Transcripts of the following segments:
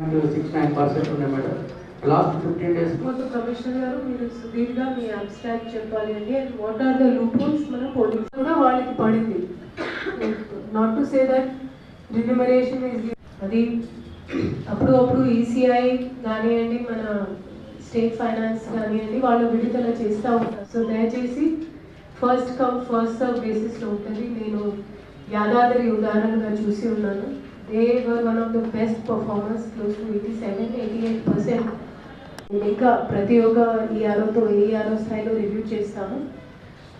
Six nine percent ఉన్నాయి madam. Last fifteen days మొత్తం commissioner గారు మీరు సుదీర్ఘంగా మీ అబ్స్ట్రాక్ట్ చెప్పాలి అండి and what are the loopholes మనం పోలీస్ కూడా వాళ్ళకి పడింది. Not to say that remuneration is అది అప్పుడు అప్పుడు ఈసీఐ కానివ్వండి మన స్టేట్ ఫైనాన్స్ కానివ్వండి వాళ్ళు విడుదల చేస్తూ ఉంటారు. సో దయచేసి ఫస్ట్ కమ్ ఫస్ట్ సర్వ్ బేసిస్లో ఉంటుంది. నేను యాదాద్రి ఉదాహరణగా చూసి ఉన్నాను. They were one of the best performers, close to eighty seven eighty eight percent ఇంకా ప్రతి ఒక్క ఈఆర్ఓతో ఏఆర్ఓ స్థాయిలో రివ్యూ చేస్తాము.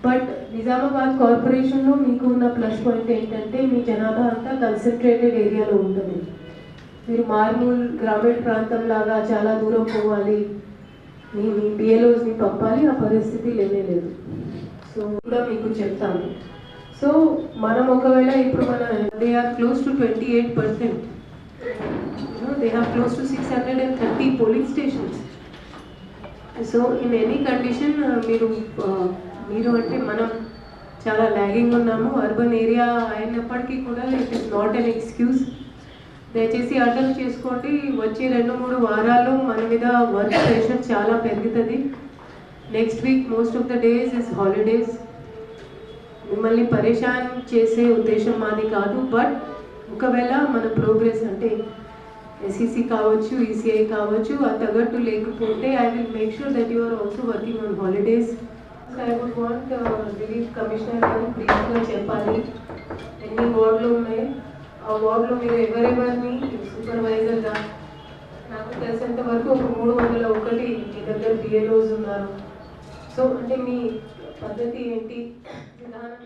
బట్ నిజామాబాద్ కార్పొరేషన్లో మీకు ఉన్న ప్లస్ పాయింట్ ఏంటంటే మీ జనాభా అంతా కన్సన్ట్రేటెడ్ ఏరియాలో ఉంటుంది. మీరు మార్మూల్ గ్రామీణ ప్రాంతం లాగా చాలా దూరం పోవాలి. మీ మీ బిఎల్ఓస్ని పంపాలి ఆ పరిస్థితి లేనే లేదు. సో కూడా మీకు చెప్తాను. సో మనం ఒకవేళ ఇప్పుడు మన they are close to twenty eight percent they are close to six hundred and thirty polling stations so in any condition మీరు uh, మీరు అంటే మనం చాలా ల్యాగింగ్ ఉన్నాము. అర్బన్ ఏరియా అయినప్పటికీ కూడా it is not an excuse దయచేసి అర్థం చేసుకోండి. వచ్చే రెండు మూడు వారాలు మన మీద వర్క్ ప్రెషర్ చాలా పెరుగుతుంది. Next week most of the days is holidays మిమ్మల్ని పరేషాన్ చేసే ఉద్దేశం మాది కాదు బట్ ఒకవేళ మన ప్రోగ్రెస్ అంటే ఎస్ఈసి కావచ్చు ఈసీఐ కావచ్చు ఆ తగ్గట్టు లేకపోతే I will make sure that you are also working on holidays I would want relief commissioner గారు బ్రీఫ్గా చెప్పాలి. ఎన్ని వార్డులు ఉన్నాయి? ఆ వార్డులో మీరు ఎవరెవరిని? సూపర్వైజర్గా నాకు తెలిసినంత వరకు ఒక మూడు వందల ఒకటి మీ దగ్గర బిఏలోస్ ఉన్నారు. సో అంటే మీ పద్ధతి ఏంటి విధానం